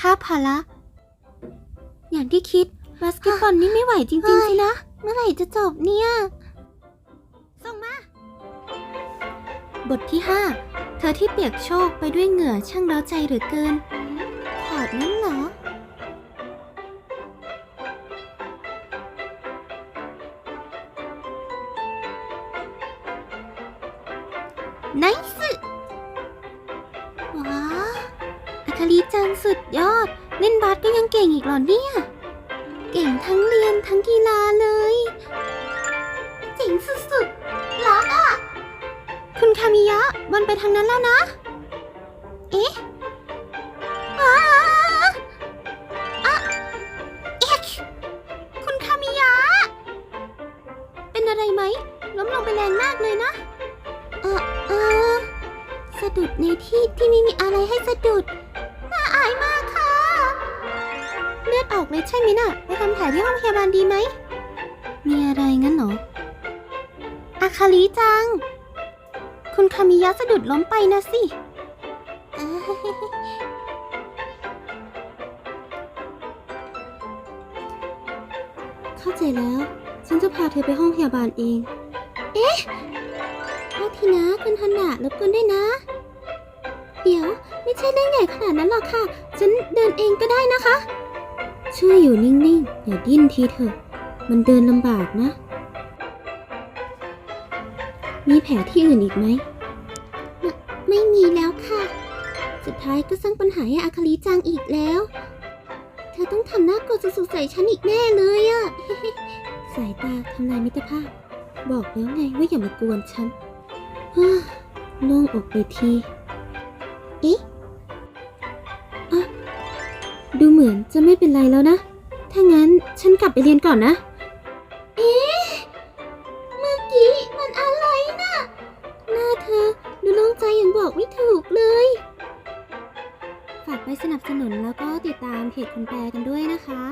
ค่าพาระอย่างที่คิดบาสเกตบอลนี่ไม่ไหวจริงๆสินะ เมื่อไหร่จะจบเนี่ย ส่งมา บทที่ 5 เธอที่เปียกโชกไปด้วยเหงื่อช่างเร้าใจเหลือเกินขอดนั้นเหรอ ไนส์ว้าอา คาริจังสุดยอด เล่นบาสก็ยังเก่งอีกเหรอเนี่ย เก่งทั้งเรียนทั้งกีฬาเลย เจ๋งสุดๆรักอะ คุณคามิยะบอลไปทางนั้นแล้วนะ เอ๊ะอ้าอะเอ๊ะคุณคามิยะ เป็นอะไรไหม ล้มลงไปแรงมากเลยนะ เออเออสะดุดในที่ที่ไม่มีอะไรให้สะดุด กเลยใช่ไหมน่ะไปทำแผลที่ห้องพยาบาลดีไหม มีอะไรงั้นเหรอ อาคาริจัง คุณคามิยะสะดุดล้มไปนะสิเอ้ยเข้าใจแล้ว ฉันจะพาเธอไปห้องพยาบาลเอง เอ๊ะโทษทีนะคุณฮันดะรบกวนด้วยนะ เดี๋ยวไม่ใช่เรื่องใหญ่ขนาดนั้นหรอกค่ะ ฉันเดินเองก็ได้นะคะ ช่วยอยู่นิ่งๆ อย่าดิ้นทีเถอะ มันเดินลำบากนะ มีแผลที่อื่นอีกไหมไม่ไม่มีแล้วค่ะ สุดท้ายก็สร้างปัญหาให้อาคาริจังอีกแล้ว เธอต้องทำหน้ากลัวสุดๆใส่ฉันอีกแน่เลยอะ สายตาทำลายมิตรภาพ บอกแล้วไงว่าอย่ามากวนฉันฮ่าโล่งอกไปที เอ๊ะอะ ดูเหมือนจะไม่เป็นไรแล้วนะ ถ้างั้นฉันกลับไปเรียนก่อนนะ เอ๊ะ เมื่อกี้มันอะไรนะ่ะ หน้าเธอดูโล่งใจอย่างบอกไม่ถูกเลย ฝากไปสนับสนุนแล้วก็ติดตามเพจคนแปลกันด้วยนะคะ